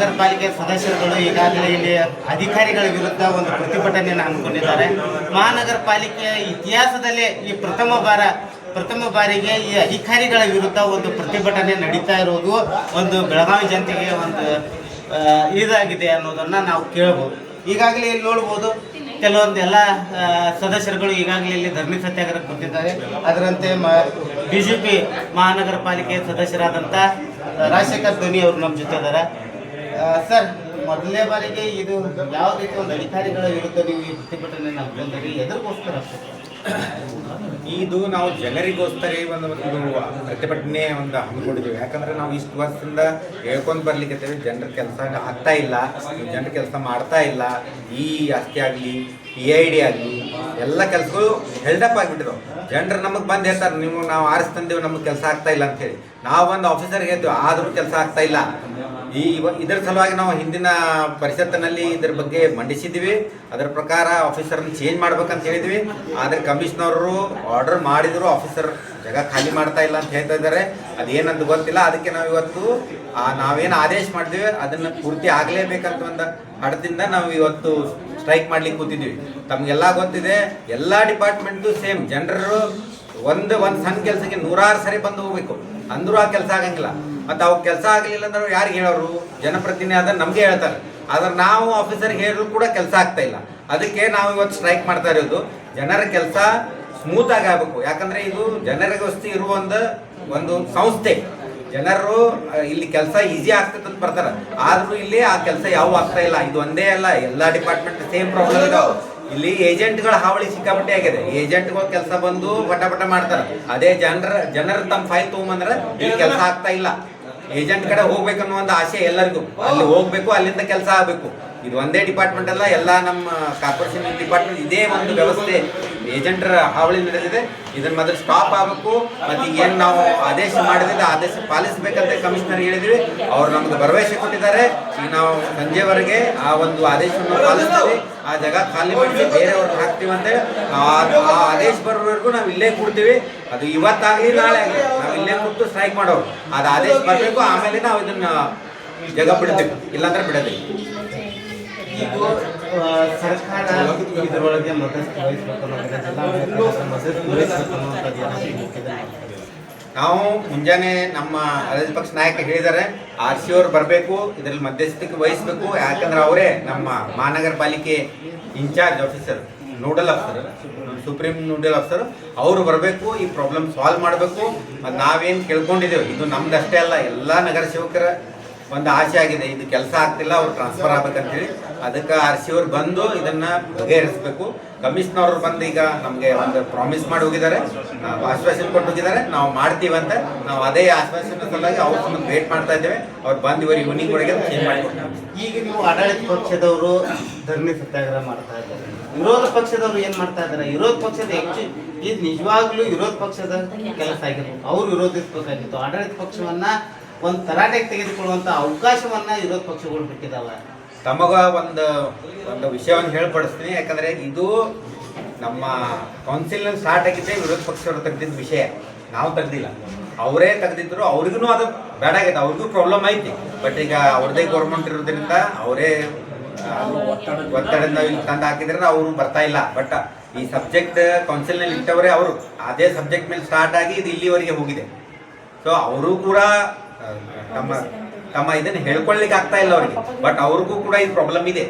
ಮಹಾನಗರ ಪಾಲಿಕೆ ಸದಸ್ಯರುಗಳು ಈಗಾಗಲೇ ಇಲ್ಲಿ ಅಧಿಕಾರಿಗಳ ವಿರುದ್ಧ ಒಂದು ಪ್ರತಿಭಟನೆಯನ್ನು ಹಮ್ಮಿಕೊಂಡಿದ್ದಾರೆ. ಮಹಾನಗರ ಪಾಲಿಕೆಯ ಇತಿಹಾಸದಲ್ಲೇ ಈ ಪ್ರಥಮ ಬಾರ, ಪ್ರಥಮ ಬಾರಿಗೆ ಈ ಅಧಿಕಾರಿಗಳ ವಿರುದ್ಧ ಒಂದು ಪ್ರತಿಭಟನೆ ನಡೀತಾ ಇರೋದು ಒಂದು ಬೆಳಗಾವಿ ಜನತೆಗೆ ಒಂದು ಇದಾಗಿದೆ ಅನ್ನೋದನ್ನು ನಾವು ಕೇಳ್ಬೋದು. ಈಗಾಗಲೇ ಇಲ್ಲಿ ನೋಡ್ಬೋದು ಕೆಲವೊಂದೆಲ್ಲ ಸದಸ್ಯರುಗಳು ಈಗಾಗಲೇ ಇಲ್ಲಿ ಧರ್ಮಿ ಸತ್ಯಾಗ್ರಹ ಬಂದಿದ್ದಾರೆ ಅದರಂತೆ ಮ ಬಿ ಜೆ ಪಿ ಮಹಾನಗರ ಪಾಲಿಕೆ ಸದಸ್ಯರಾದಂಥ ರಾಜಶೇಖರ್ ಧ್ವನಿ ಅವರು ನಮ್ಮ ಜೊತೆ ಇದ್ದಾರೆ. ಸರ್, ಮೊದಲನೇ ಬಾರಿಗೆ ಇದು ಯಾವ ರೀತಿ ಒಂದು ಅಧಿಕಾರಿಗಳ ವಿರುದ್ಧ ನೀವು ಈ ಪ್ರತಿಭಟನೆ ಎದಕ್ಕೋಸ್ಕರ ಇದು ನಾವು ಜನರಿಗೋಸ್ಕರ ಈ ಒಂದು ಇದು ಪ್ರತಿಭಟನೆ ಒಂದು ಹಮ್ಮಿಕೊಂಡಿದ್ದೀವಿ. ಯಾಕಂದ್ರೆ ನಾವು ಇಷ್ಟು ವರ್ಷದಿಂದ ಹೇಳ್ಕೊಂಡು ಬರ್ಲಿಕ್ಕೆ ಜನರ ಕೆಲಸ ಆಗ್ತಾ ಇಲ್ಲ. ಜನರ ಕೆಲಸ ಮಾಡ್ತಾ ಇಲ್ಲ. ಈ ಆಸ್ತಿ ಆಗಲಿ ಪಿ ಐ ಡಿ ಆಗಲಿ, ಎಲ್ಲ ಕೆಲಸಗಳು ಹೆಲ್ಡಪ್ ಆಗಿಬಿಟ್ಟಿದ್ರು ಜನರು ನಮಗೆ ಬಂದು ಹೇಳ್ತಾರೆ, ನೀವು ನಾವು ಆರಿಸ್ತಂದೇವು ನಮಗೆ ಕೆಲಸ ಆಗ್ತಾ ಇಲ್ಲ ಅಂತೇಳಿ ನಾವು ಒಂದು ಆಫೀಸರ್ಗೆ ಹೇಳ್ತೀವಿ, ಆದರೂ ಕೆಲಸ ಆಗ್ತಾ ಇಲ್ಲ. ಈ ಇದರ ಸಲುವಾಗಿ ನಾವು ಹಿಂದಿನ ಪರಿಷತ್ತಿನಲ್ಲಿ ಇದ್ರ ಬಗ್ಗೆ ಮಂಡಿಸಿದ್ವಿ ಅದರ ಪ್ರಕಾರ ಆಫೀಸರ್ನ ಚೇಂಜ್ ಮಾಡ್ಬೇಕಂತ ಹೇಳಿದ್ವಿ. ಆದರೆ ಕಮಿಷನರು ಆರ್ಡರ್ ಮಾಡಿದ್ರು ಆಫೀಸರ್ ಜಾಗ ಖಾಲಿ ಮಾಡ್ತಾ ಇಲ್ಲ ಅಂತ ಹೇಳ್ತಾ ಇದ್ದಾರೆ. ಅದೇನಂತ ಗೊತ್ತಿಲ್ಲ. ಅದಕ್ಕೆ ನಾವು ಇವತ್ತು ನಾವೇನು ಆದೇಶ ಮಾಡಿದ್ವಿ ಅದನ್ನ ಪೂರ್ತಿ ಆಗಲೇಬೇಕಂತ ಒಂದು ಹಡದಿಂದ ನಾವು ಇವತ್ತು ಸ್ಟ್ರೈಕ್ ಮಾಡ್ಲಿಕ್ಕೆ ಕೂತಿದ್ವಿ ತಮಗೆಲ್ಲ ಗೊತ್ತಿದೆ, ಎಲ್ಲ ಡಿಪಾರ್ಟ್ಮೆಂಟ್ದು ಸೇಮ್. ಜನರು ಒಂದು ಒಂದು ಸಣ್ಣ ಕೆಲಸಕ್ಕೆ ನೂರಾರು ಸರಿ ಬಂದು ಹೋಗ್ಬೇಕು. ಅಂದ್ರೂ ಆ ಕೆಲಸ ಆಗಂಗಿಲ್ಲ. ಮತ್ತು ಅವು ಕೆಲಸ ಆಗಲಿಲ್ಲ ಅಂದ್ರೆ ಯಾರಿಗೆ ಹೇಳೋರು? ಜನಪ್ರತಿನಿಧಿ ಆದ್ರೆ ನಮಗೆ ಹೇಳ್ತಾರೆ. ಆದ್ರೆ ನಾವು ಆಫೀಸರ್ಗೆ ಹೇಳಿದ್ರು ಕೂಡ ಕೆಲಸ ಆಗ್ತಾ ಇಲ್ಲ. ಅದಕ್ಕೆ ನಾವು ಇವತ್ತು ಸ್ಟ್ರೈಕ್ ಮಾಡ್ತಾ ಇರೋದು, ಜನರ ಕೆಲಸ ಸ್ಮೂತ್ ಆಗಿ ಆಗಬೇಕು. ಯಾಕಂದ್ರೆ ಇದು ಜನರಿಗೋಸ್ತಿ ಇರುವ ಒಂದು ಒಂದು ಸಂಸ್ಥೆ. ಜನರು ಇಲ್ಲಿ ಕೆಲಸ ಈಸಿ ಆಗ್ತದೆ ಅಂತ ಬರ್ತಾರೆ. ಆದ್ರೂ ಇಲ್ಲಿ ಆ ಕೆಲಸ ಯಾವ ಆಗ್ತಾ ಇಲ್ಲ. ಇದು ಒಂದೇ ಅಲ್ಲ. ಎಲ್ಲ ಡಿಪಾರ್ಟ್ಮೆಂಟ್ ಸೇಮ್ ಪ್ರಾಬ್ಲಮ್ ಇದಾವೆ. ಇಲ್ಲಿ ಏಜೆಂಟ್ಗಳ ಹಾವಳಿ ಸಿಕ್ಕಾಪಟ್ಟೆ ಆಗಿದೆ. ಏಜೆಂಟ್ಗಳ ಕೆಲಸ ಬಂದು ಪಟ ಪಟ ಮಾಡ್ತಾರೆ. ಅದೇ ಜನರ, ಜನರು ತಮ್ಮ ಫೈಲ್ ತಗೊಂಬಂದ್ರೆ ಇಲ್ಲಿ ಕೆಲಸ ಆಗ್ತಾ ಇಲ್ಲ. ಏಜೆಂಟ್ ಕಡೆ ಹೋಗ್ಬೇಕನ್ನೋ ಒಂದು ಆಸೆ ಎಲ್ಲರಿಗೂ. ಅಲ್ಲಿ ಹೋಗ್ಬೇಕು, ಅಲ್ಲಿಂದ ಕೆಲಸ ಆಗಬೇಕು. ಇದು ಒಂದೇ ಡಿಪಾರ್ಟ್ಮೆಂಟ್ ಅಲ್ಲ. ಎಲ್ಲ ನಮ್ಮ ಕಾರ್ಪೊರೇಷನ್ ಡಿಪಾರ್ಟ್ಮೆಂಟ್ ಇದೇ ಒಂದು ವ್ಯವಸ್ಥೆ. ಏಜೆಂಟರ ಹಾವಳಿ ನಡೆದಿದೆ. ಇದನ್ನ ಮೊದಲು ಸ್ಟಾಪ್ ಆಗಬೇಕು. ಮತ್ತೆ ಏನು ನಾವು ಆದೇಶ ಮಾಡಿದ್ರೆ ಆದೇಶ ಪಾಲಿಸಬೇಕಂತ ಕಮಿಷನರ್ ಹೇಳಿದ್ವಿ. ಅವ್ರು ನಮ್ಗೆ ಭರವಸೆ ಕೊಟ್ಟಿದ್ದಾರೆ. ಈಗ ನಾವು ಸಂಜೆವರೆಗೆ ಆ ಒಂದು ಆದೇಶವನ್ನು ಪಾಲಿಸ್ತೀವಿ. ಆ ಜಾಗ ಖಾಲಿ ಮಾಡಿ ಬೇರೆಯವ್ರನ್ನ ಹಾಕ್ತೀವಿ ಅಂತ ಆ ಆದೇಶ ಬರೋವರೆಗೂ ನಾವು ಇಲ್ಲೇ ಕೊಡ್ತೀವಿ. ಅದು ಇವತ್ತಾಗಲಿ ನಾಳೆ ಆಗಲಿ ನಾವು ಇಲ್ಲೇ ಕೊಟ್ಟು ಸ್ಟ್ರೈಕ್ ಮಾಡೋರು. ಅದು ಆದೇಶ ಬರಬೇಕು, ಆಮೇಲೆ ನಾವು ಇದನ್ನ ಜಾಗ ಬಿಡ್ತೀವಿ ಇಲ್ಲಾಂದ್ರೆ ಬಿಡೋದಿಲ್ಲ. ಸರ್ಕಾರ ಇದರೊಳಗೆ ನಾವು ಮುಂಜಾನೆ ನಮ್ಮ ರಾಜಪಕ್ಷ ಪಕ್ಷ ನಾಯಕ ಹೇಳಿದ್ದಾರೆ, ಆರ್ ಸಿ ಅವ್ರು ಬರಬೇಕು, ಇದರಲ್ಲಿ ಮಧ್ಯಸ್ಥಿಕೆ ವಹಿಸಬೇಕು, ಯಾಕಂದ್ರೆ ಅವರೇ ನಮ್ಮ ಮಹಾನಗರ ಪಾಲಿಕೆ incharge officer, nodal officer, supreme nodal officer, ಅವರು ಬರಬೇಕು, ಈ ಪ್ರಾಬ್ಲಮ್ ಸಾಲ್ವ್ ಮಾಡಬೇಕು ಮತ್ತು ನಾವೇನು ಕೇಳ್ಕೊಂಡಿದ್ದೇವೆ ಇದು ನಮ್ದಷ್ಟೇ ಅಲ್ಲ, ಎಲ್ಲ ನಗರ ಸೇವಕರ ಒಂದು ಆಸೆ ಆಗಿದೆ, ಇದು ಕೆಲಸ ಆಗ್ತಿಲ್ಲ, ಅವ್ರು ಟ್ರಾನ್ಸ್ಫರ್ ಆಗ್ಬೇಕಂತೇಳಿ. ಅದಕ್ಕೆ ಆರ್ ಸಿ ಅವ್ರು ಬಂದು ಇದನ್ನ ಬಗೆಹರಿಸಬೇಕು. ಕಮಿಷನರ್ ಬಂದು ಈಗ ನಮಗೆ ಒಂದು ಪ್ರಾಮಿಸ್ ಮಾಡಿ ಹೋಗಿದ್ದಾರೆ. ಆಶ್ವಾಸನೆ ಕೊಟ್ಟು ಹೋಗಿದ್ದಾರೆ. ನಾವು ಅಂತ. ನಾವು ಅದೇ ಆಶ್ವಾಸನೆ ಸಲುವಾಗಿ ಅವ್ರ ಸಂಬಂಧ ವೇಟ್ ಮಾಡ್ತಾ ಇದ್ದೇವೆ. ಅವ್ರು ಬಂದು ಇವರು ಈವ್ನಿಂಗ್ ಒಳಗೆ ಚೇಂಜ್ ಮಾಡಿ ಈಗ ನೀವು ಆಡಳಿತ ಪಕ್ಷದವರು ಧರಣಿ ಸತ್ಯಾಗ್ರಹ ಮಾಡ್ತಾ ಇದ್ದಾರೆ. ವಿರೋಧ ಪಕ್ಷದವರು ಏನ್ ಮಾಡ್ತಾ ಇದ್ದಾರೆ? ವಿರೋಧ ಪಕ್ಷದ ಹೆಚ್ಚು ಇದು ನಿಜವಾಗ್ಲೂ ವಿರೋಧ ಪಕ್ಷದ ಕೆಲಸ ಆಗಿರ್ಬೋದು. ಅವ್ರು ವಿರೋಧಿಸಬೇಕಾಗಿತ್ತು. ಆಡಳಿತ ಪಕ್ಷವನ್ನ ಒಂದು ತರಾಟೆಗೆ ತೆಗೆದುಕೊಳ್ಳುವಂತ ಅವಕಾಶವನ್ನ ವಿರೋಧ ಪಕ್ಷಗಳು ಬಿಟ್ಟಿದಾವೆ ತಮಗ ಒಂದು ಒಂದು ವಿಷಯವನ್ನು ಹೇಳ್ಪಡಿಸ್ತೀನಿ. ಯಾಕಂದ್ರೆ ಇದು ನಮ್ಮ ಕೌನ್ಸಿಲ್ನಲ್ಲಿ ಸ್ಟಾರ್ಟ್ ಆಗಿದ್ದೆ ವಿರೋಧ ಪಕ್ಷವರು ತೆಗೆದಿದ್ದ ವಿಷಯ. ನಾವು ತೆಗ್ದಿಲ್ಲ. ಅವರೇ ತೆಗೆದಿದ್ರು ಅವ್ರಿಗೂ ಅದು ಬೇಡ ಆಗೈತೆ ಅವ್ರಿಗೂ ಪ್ರಾಬ್ಲಮ್ ಐತಿ. ಬಟ್ ಈಗ ಅವ್ರದೇ ಗೌರ್ಮೆಂಟ್ ಇರೋದ್ರಿಂದ ಅವರೇ ಒತ್ತಡದಿಂದ ಇಲ್ಲಿ ತಂದು ಹಾಕಿದ್ರೆ ಅವರು ಬರ್ತಾ ಇಲ್ಲ. ಬಟ್ ಈ ಸಬ್ಜೆಕ್ಟ್ ಕೌನ್ಸಿಲ್ನಲ್ಲಿ ಇಟ್ಟವರೇ ಅವರು. ಅದೇ ಸಬ್ಜೆಕ್ಟ್ ಮೇಲೆ ಸ್ಟಾರ್ಟ್ ಆಗಿ ಇದು ಇಲ್ಲಿವರೆಗೆ ಹೋಗಿದೆ. ಸೊ ಅವರು ಕೂಡ ತಮ್ಮ ತಮ್ಮ ಇದನ್ನ ಹೇಳ್ಕೊಳ್ಲಿಕ್ಕೆ ಆಗ್ತಾ ಇಲ್ಲ ಅವ್ರಿಗೆ. ಬಟ್ ಅವ್ರಿಗೂ ಕೂಡ ಈ ಪ್ರಾಬ್ಲಮ್ ಇದೆ.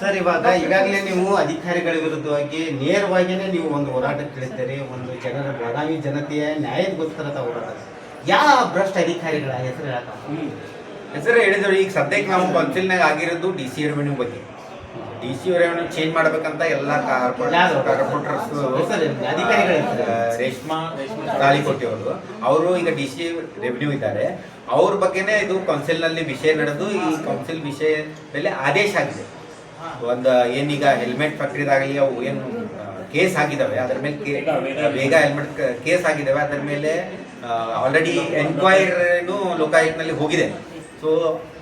ಸರ್ ಇವಾಗ ಈಗಾಗಲೇ ನೀವು ಅಧಿಕಾರಿಗಳ ವಿರುದ್ಧವಾಗಿ ನೇರವಾಗಿಯೇ ನೀವು ಒಂದು ಹೋರಾಟಕ್ಕೆ ಇಳಿದ್ದೀರಿ ಒಂದು ಜನರ ಬೆಳಗಾವಿ ಜನತೆಯ ನ್ಯಾಯಕ್ಕೋಸ್ಕರದ ಹೋರಾಟ ಯಾವ ಭ್ರಷ್ಟ ಅಧಿಕಾರಿಗಳ ಹೆಸರು ಹೇಳಕ್ಕ ಹೆಸರು ಹೇಳಿದ್ರು ಈಗ ಸದ್ಯಕ್ಕೆ ನಾವು ಕೌನ್ಸಿಲ್ನಾಗ ಆಗಿರೋದು ಡಿ ಸಿ ರೆವೆನ್ಯೂ ಬಗ್ಗೆ. ಡಿ ಸಿ ಅವರೇನು ಚೇಂಜ್ ಮಾಡ್ಬೇಕಂತ ಎಲ್ಲ? ಕಾರ್ಪೊರೇಟರ್ಸ್ ರೇಷ್ಮಾ ತಾಳಿಕೋಟಿ ಅವರು ಅವರು ಈಗ ಡಿ ಸಿ ರೆವಿನ್ಯೂ ಇದ್ದಾರೆ ಅವ್ರ ಬಗ್ಗೆನೇ ಇದು ಕೌನ್ಸಿಲ್ನಲ್ಲಿ ವಿಷಯ ನಡೆದು ಈ ಕೌನ್ಸಿಲ್ ವಿಷಯ ಮೇಲೆ ಆದೇಶ ಆಗಿದೆ ಒಂದು ಏನೀಗ ಹೆಲ್ಮೆಟ್ ಫ್ಯಾಕ್ಟ್ರಿದಾಗಲಿ ಅವು ಏನು ಕೇಸ್ ಆಗಿದಾವೆ ಅದರ ಮೇಲೆ ಬೇಗ ಹೆಲ್ಮೆಟ್ ಕೇಸ್ ಆಗಿದ್ದಾವೆ ಅದರ ಮೇಲೆ ಆಲ್ರೆಡಿ ಎನ್ಕ್ವೈರಿನೂ ಲೋಕಾಯುಕ್ತನಲ್ಲಿ ಹೋಗಿದೆ ಸೊ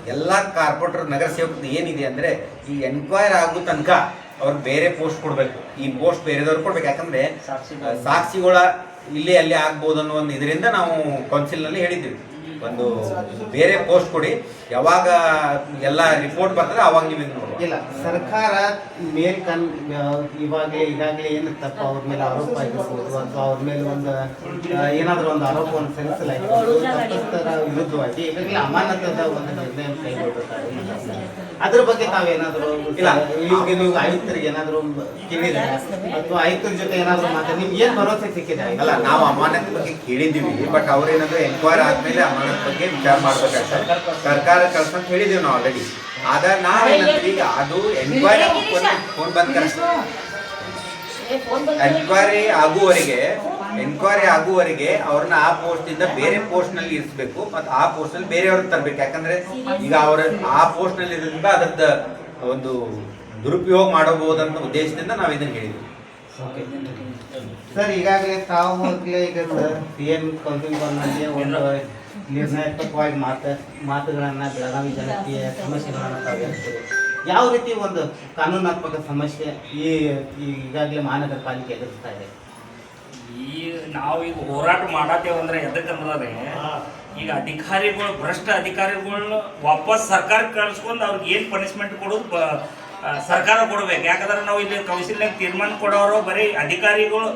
ಎಲ್ಲ ಕಾರ್ಪೊರೇಟರ್ ನಗರ ಸೇವಕರು ಏನಿದೆ ಅಂದರೆ ಈ ಎನ್ಕ್ವೈರ್ ಆಗೋ ತನಕ ಅವ್ರು ಬೇರೆ ಪೋಸ್ಟ್ ಕೊಡಬೇಕು. ಈ ಪೋಸ್ಟ್ ಬೇರೆದವ್ರು ಕೊಡ್ಬೇಕು. ಯಾಕಂದ್ರೆ ಸಾಕ್ಷಿಗಳ. ಇಲ್ಲೇ ಅಲ್ಲಿ ಆಗ್ಬೋದು ಅನ್ನೋ ಒಂದು ಇದರಿಂದ ನಾವು ಕೌನ್ಸಿಲ್ನಲ್ಲಿ ಹೇಳಿದ್ವಿ ಒಂದು ಬೇರೆ ಪೋಸ್ಟ್ ಕೊಡಿ. ಯಾವಾಗ ಎಲ್ಲ ರಿಪೋರ್ಟ್ ಬರ್ತದೆ ಅವಾಗ ನೀವು ನೋಡಿ ನೋಡುವ. ಇಲ್ಲ ಸರ್ಕಾರ ಮೇಲ್ ಕನ್ ಇವಾಗಲೇ ಈಗಾಗಲೇ ಏನು ತಪ್ಪು ಅವ್ರ ಮೇಲೆ ಆರೋಪ ಆಗಿರ್ಬೋದು ಅಥವಾ ಅವ್ರ ಮೇಲೆ ಒಂದು ಏನಾದರೂ ಒಂದು ಆರೋಪವನ್ನು ಸಲ್ಲಿಸಲಾಗಿರ್ಬೋದು ತಪ್ಪಸ್ಥರ ವಿರುದ್ಧವಾಗಿ ಈಗಾಗಲೇ ಅಮಾನತದ ಒಂದು ನಿರ್ಣಯ ಕೈಗೊಳ್ಬೇಕಾಗಿದೆ ಅದ್ರ ಬಗ್ಗೆ ತಾವೇನಾದರೂ ಇಲ್ಲ. ಈಗ ನೀವು ಆಯುಕ್ತರಿಗೆ ಏನಾದರೂ ಕೇಳಿದ್ರೆ ಅಥವಾ ಆಯುಕ್ತರ ಜೊತೆ ಏನಾದರೂ ಮಾತಾಡಿ ನಿಮ್ಗೆ ಏನು ಭರವಸೆ ಸಿಕ್ಕಿದೆ? ಅಲ್ಲ ನಾವು ಅಮಾನತ್ ಬಗ್ಗೆ ಕೇಳಿದ್ದೀವಿ ಬಟ್ ಅವ್ರೇನಾದರೂ ಎನ್ಕ್ವೈರಿ ಆದಮೇಲೆ ಅಮಾನತ್ ಬಗ್ಗೆ ವಿಚಾರ ಮಾಡ್ಬೇಕಾಗ್ತದೆ ಸರ್ಕಾರ ಕೆಲಸ ಅಂತ ಹೇಳಿದೀವಿ ನಾವು ಆಲ್ರೆಡಿ ಆದ ನಾವೇನಂತೀವಿ ಈಗ ಅದು ಎನ್ಕ್ವೈರಿ ಫೋನ್ ಬಂದ್ ಎನ್ಕ್ವೈರಿ ಆಗುವವರೆಗೆ ಎನ್ಕ್ವೈರಿ ಆಗುವವರೆಗೆ ಅವ್ರನ್ನ ಆ ಪೋಸ್ಟ್ ಇಂದ ಬೇರೆ ಪೋಸ್ಟ್ನಲ್ಲಿ ಇರಿಸಬೇಕು ಮತ್ತೆ ಆ ಪೋಸ್ಟ್ನಲ್ಲಿ ಬೇರೆಯವ್ರನ್ನ ತರಬೇಕು. ಯಾಕಂದ್ರೆ ಈಗ ಅವ್ರ ಆ ಪೋಸ್ಟ್ನಲ್ಲಿ ಇರೋದ್ರಿಂದ ಅದರದ ಒಂದು ದುರುಪಯೋಗ ಮಾಡಬಹುದಂತ ಉದ್ದೇಶದಿಂದ ನಾವು ಇದನ್ನ ಹೇಳಿದ್ವಿ. ಸರ್ ಈಗಾಗಲೇ ತಾವು ಮೊದಲೇ ಈಗ ಸರ್ ಸಿ ಎಂ ಕೌನ್ಸಿಲ್ನಲ್ಲಿ ಒಂದು ನಿರ್ಣಾತ್ಮಕವಾಗಿ ಮಾತು, ಮಾತುಗಳನ್ನ ಬೆಳಗಾವಿ ಜನತೆಯ ಸಮಸ್ಯೆಗಳನ್ನ ತಾವು ಯಾವ ರೀತಿ ಒಂದು ಕಾನೂನಾತ್ಮಕ ಸಮಸ್ಯೆ ಈ ಈಗಾಗಲೇ ಮಹಾನಗರ ಪಾಲಿಕೆ ಎದುರಿಸ್ತಾ ಇದೆ? ಈ ನಾವು ಈಗ ಹೋರಾಟ ಅಂದ್ರೆ ಎದಕ್ಕಂದ್ರೆ ಈಗ ಅಧಿಕಾರಿಗಳು, ಭ್ರಷ್ಟ ಅಧಿಕಾರಿಗಳನ್ನ ವಾಪಸ್ ಸರ್ಕಾರಕ್ಕೆ ಕಳ್ಸ್ಕೊಂಡು ಅವ್ರಿಗೆ ಏನು ಪನಿಷ್ಮೆಂಟ್ ಕೊಡೋದು ಸರ್ಕಾರ ಕೊಡ್ಬೇಕು. ಯಾಕಂದ್ರೆ ನಾವು ಇಲ್ಲಿ ಕೌನ್ಸಿಲ್ನಾಗ ತೀರ್ಮಾನ ಕೊಡೋರು, ಬರೀ ಅಧಿಕಾರಿಗಳು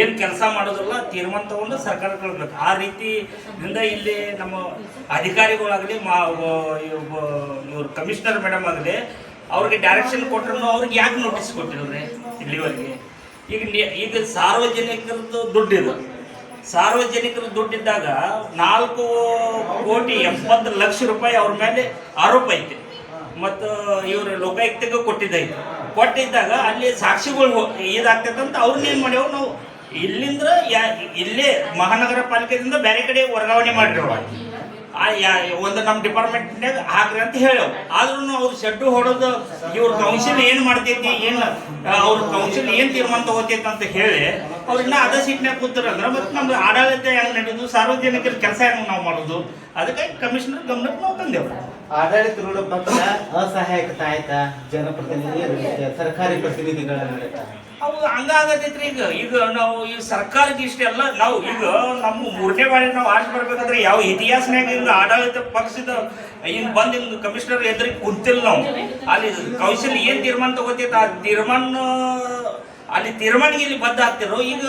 ಏನು ಕೆಲಸ ಮಾಡೋದಿಲ್ಲ, ತೀರ್ಮಾನ ತಗೊಂಡು ಸರ್ಕಾರ ಕೊಡ್ಬೇಕು. ಆ ರೀತಿಯಿಂದ ಇಲ್ಲಿ ನಮ್ಮ ಅಧಿಕಾರಿಗಳಾಗಲಿ, ಮಾ ಇವ್ರು ಕಮಿಷನರ್ ಮೇಡಮ್ ಆಗಲಿ, ಅವ್ರಿಗೆ ಡೈರೆಕ್ಷನ್ ಕೊಟ್ರು ಅವ್ರಿಗೆ ಯಾಕೆ ನೋಟಿಸ್ ಕೊಟ್ಟಿಲ್ರಿ ಇಲ್ಲಿವರೆಗೆ? ಈಗ ಈಗ ಸಾರ್ವಜನಿಕರದ್ದು ದುಡ್ಡಿದೆ. ಸಾರ್ವಜನಿಕರ ದುಡ್ಡಿದ್ದಾಗ ನಾಲ್ಕು ಕೋಟಿ ಎಪ್ಪತ್ತು ಲಕ್ಷ ರೂಪಾಯಿ ಅವ್ರ ಮೇಲೆ ಆರೋಪ ಐತೆ. ಮತ್ತು ಇವರು ಲೋಕಾಯುಕ್ತಕ್ಕೆ ಕೊಟ್ಟಿದ್ದೈತೆ ಕೊಟ್ಟಿದ್ದಾಗ ಅಲ್ಲಿ ಸಾಕ್ಷಿಗಳು ಇದಾಗ್ತದಂತ ಅವ್ರನ್ನ ಏನು ಮಾಡ್ಯಾವ ನಾವು ಇಲ್ಲಿಂದ ಯಾ ಇಲ್ಲೇ ಮಹಾನಗರ ಪಾಲಿಕೆಯಿಂದ ಬೇರೆ ಕಡೆ ವರ್ಗಾವಣೆ ಮಾಡಿರೋ ಒಂದು ನಮ್ಮ ಡಿಪಾರ್ಟ್ಮೆಂಟ್ನಾಗ ಹಾಕ್ರಿ ಅಂತ ಹೇಳವ್ ಆದ್ರೂ ಅವ್ರು ಶೆಡ್ಡು ಹೊಡೋದು ಇವ್ರ ಕೌನ್ಸಿಲ್ ಏನು ಮಾಡ್ತೈತಿ, ಏನು, ಅವ್ರ ಕೌನ್ಸಿಲ್ ಏನು ತೀರ್ಮಾನ ತಗೋತೈತಿ ಅಂತ ಹೇಳಿ ಅವ್ರನ್ನ ಅದ ಸೀಟ್ನಾಗ ಕೂತಿರಂದ್ರೆ ಮತ್ತೆ ನಮ್ದು ಆಡಳಿತ ಹೆಂಗ್ ನಡೆದು ಸಾರ್ವಜನಿಕರ ಕೆಲಸ ಹೆಂಗ್ ನಾವು ಮಾಡೋದು ಅದಕ್ಕಾಗಿ ಕಮಿಷನರ್ ಗಮನಕ್ಕೆ ನಾವು ತಂದೆವು ಆಡಳಿತರೂಢ ಪಕ್ಷ ಅಸಹಾಯಕತೆ ಆಯ್ತಾ ಜನಪ್ರತಿನಿಧಿ ಸರ್ಕಾರಿ ಪ್ರತಿನಿಧಿಗಳ ಅವು ಹಂಗಾಗತೈತ್ರಿ ಈಗ ಈಗ ನಾವು ಈ ಸರ್ಕಾರಕ್ಕೆ ಇಷ್ಟೆಲ್ಲ ನಾವು ಈಗ ನಮ್ಮ ಮೂರನೇ ಬಾರಿ ನಾವು ಆರ್ಸ್ ಬರ್ಬೇಕಾದ್ರೆ ಯಾವ ಇತಿಹಾಸನಾಗ ಹಿಂಗ ಆಡಳಿತ ಪಕ್ಷದ ಹಿಂಗ್ ಬಂದ್ ಹಿಂಗ್ ಕಮಿಷನರ್ ಎದುರಿಗೆ ಕುಂತಿಲ್ಲ ನಾವು. ಅಲ್ಲಿ ಕೌನ್ಸಿಲ್ ಏನ್ ತೀರ್ಮಾನ ತಗೋತೈತೆ ಆ ತೀರ್ಮಾನ ಅಲ್ಲಿ ತೀರ್ಮಾನಿಗೆ ಇಲ್ಲಿ ಬದ್ಧ ಆಗ್ತಿರೋ ಈಗ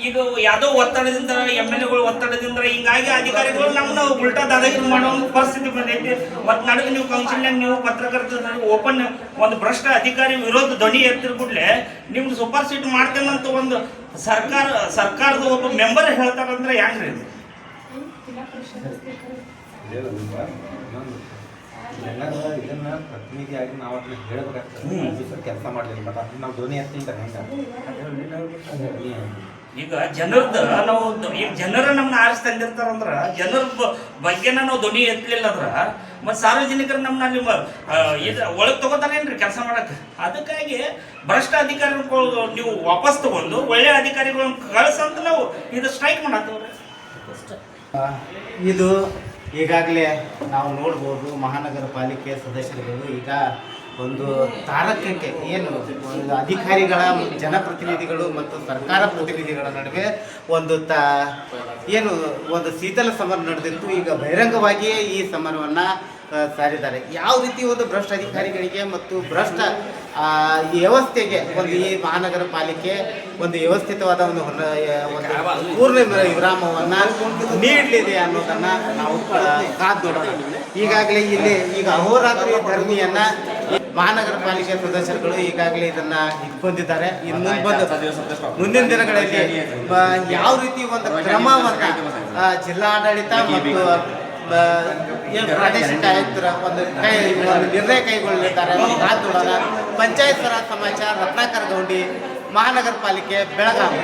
ಈಗ ಯಾವುದೋ ಒತ್ತಡದಿಂದ ಎಂ ಎಲ್ ಎಗಳು ಒತ್ತಡದಿಂದ ಹಿಂಗಾಗಿ ಅಧಿಕಾರಿಗಳು ನಮ್ಮ ಉಲ್ಟಾ ದಾದಾಗಿರಿ ಮಾಡೋ ಒಂದು ಪರಿಸ್ಥಿತಿ ಬಂದೈತಿ ಮತ್ತು ನಡುವೆ ನೀವು ಕೌನ್ಸಿಲ್ನಾಗ ನೀವು ಪತ್ರಕರ್ತ ಓಪನ್ ಒಂದು ಭ್ರಷ್ಟ ಅಧಿಕಾರಿ ವಿರೋಧ ಧ್ವನಿ ಎತ್ತಿರ ಕೂಡಲೇ ನಿಮ್ಗೆ ಸೂಪರ್ ಸೀಟ್ ಮಾಡ್ತೇನಂತ ಒಂದು ಸರ್ಕಾರ ಸರ್ಕಾರದ ಒಬ್ಬ ಮೆಂಬರ್ ಹೇಳ್ತಾರಂದ್ರೆ ಹೆಂಗ್ರಿ ಇದು? ಎಲ್ಲರೂ ಇದನ್ನ ಪ್ರತಿನಿಧಿಯಾಗಿ ನಾವು ಅದನ್ನ ಹೇಳ್ಬೇಕಾಗ್ತದೆ. ಕೆಲಸ ಮಾಡಲಿಲ್ಲ ಬಟ್ ಅದನ್ನ ನಾವು ಧ್ವನಿ ಎತ್ತಿಲ್ಲ ಹೆಂಗ? ಈಗ ಜನರದ ನಾವು ಈಗ ಜನರ ನಮ್ಮನ್ನ ಆರಿಸಿ ತಂದಿರ್ತಾರಂದ್ರ ಜನರ ಬ- ಬಗ್ಗೆನ ನಾವು ಧ್ವನಿ ಎತ್ತಲಿಲ್ಲ ಅಂದ್ರ ಮತ್ತು ಸಾರ್ವಜನಿಕರು ನಮ್ಮನ್ನ ಅಲ್ಲಿ ಒಳಗ್ ಇದು ಒಳಗೆ ತಗೋತಾರೇನ್ರಿ ಕೆಲಸ ಮಾಡಕ್ಕೆ ಅದಕ್ಕಾಗಿ ಭ್ರಷ್ಟ ಅಧಿಕಾರಿಗಳು ನೀವು ವಾಪಸ್ ತಗೊಂಡು ಒಳ್ಳೆ ಅಧಿಕಾರಿಗಳನ್ನ ಕಳ್ಸಂತ ನಾವು ಇದು ಸ್ಟ್ರೈಕ್ ಮಾಡತ್ತವ್ರಿ ಇದು ಈಗಾಗಲೇ ನಾವು ನೋಡ್ಬೋದು ಮಹಾನಗರ ಪಾಲಿಕೆ ಸದಸ್ಯರುಗಳು ಈಗ ಒಂದು ತಾರಕಕ್ಕೆ ಏನು ಒಂದು ಅಧಿಕಾರಿಗಳ ಜನಪ್ರತಿನಿಧಿಗಳು ಮತ್ತು ಸರ್ಕಾರ ಪ್ರತಿನಿಧಿಗಳ ನಡುವೆ ಒಂದು ತ ಏನು ಒಂದು ಶೀತಲ ಸಮರ ನಡೆದಿತ್ತು. ಈಗ ಬಹಿರಂಗವಾಗಿಯೇ ಈ ಸಮರವನ್ನು ಸಾರಿದ್ದಾರೆ ಯಾವ ರೀತಿ ಒಂದು ಭ್ರಷ್ಟ ಅಧಿಕಾರಿಗಳಿಗೆ ಮತ್ತು ಭ್ರಷ್ಟ ಆ, ವ್ಯವಸ್ಥೆಗೆ ಒಂದು ಈ ಮಹಾನಗರ ಪಾಲಿಕೆ ಒಂದು ವ್ಯವಸ್ಥಿತವಾದ ಒಂದು ಒಂದು ಪೂರ್ಣ ವಿರಾಮವನ್ನ ನೀಡಲಿದೆ ಅನ್ನೋದನ್ನ ನಾವು ಕಾದು ನೋಡೋಣ. ಈಗಾಗಲೇ ಇಲ್ಲಿ ಈಗ ಅಹೋರಾತ್ರಿ ಧರ್ಮಿಯನ್ನ ಮಹಾನಗರ ಪಾಲಿಕೆ ಸದಸ್ಯರುಗಳು ಈಗಾಗಲೇ ಇದನ್ನ ಇಟ್ಕೊಂಡಿದ್ದಾರೆ ಇನ್ನು ಬಂದು ಮುಂದಿನ ದಿನಗಳಲ್ಲಿ ಯಾವ ರೀತಿ ಒಂದು ಕ್ರಮವನ್ನ ಜಿಲ್ಲಾಡಳಿತ ಮತ್ತು ಪ್ರಾದೇಶಿಕ ಆಯುಕ್ತರ ಒಂದು ಕೈ, ಒಂದು ನಿರ್ಣಯ ಕೈಗೊಳ್ಳಲಿದ್ದಾರೆ ಅಂತ ಕಾದ್ ನೋಡೋಣ ಪಂಚಾಯತ್ ರಾಜ್ ಸಮಾಚಾರ, ರತ್ನಾಕರ್ ಗೌಂಡಿ ಮಹಾನಗರ ಪಾಲಿಕೆ ಬೆಳಗಾವಿ.